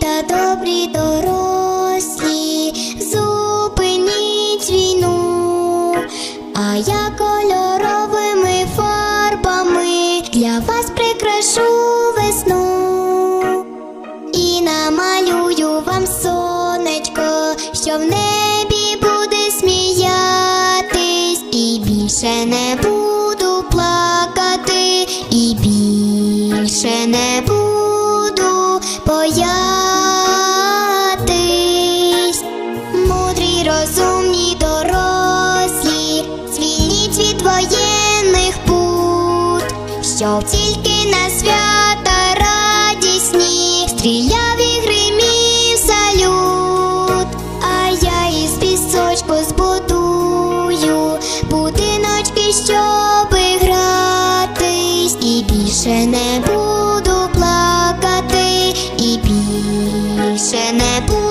Та добрі дорослі, зупиніть війну, а я кольоровими прикрашу весну і намалюю вам сонечко, що в небі буде сміятись, і більше не буду плакати, і більше не буду боятись. що тільки на свята радісні стріляв і гримів салют, а я із пісочку збудую будиночки, щоб гратись, і більше не буду плакати, і більше не буду.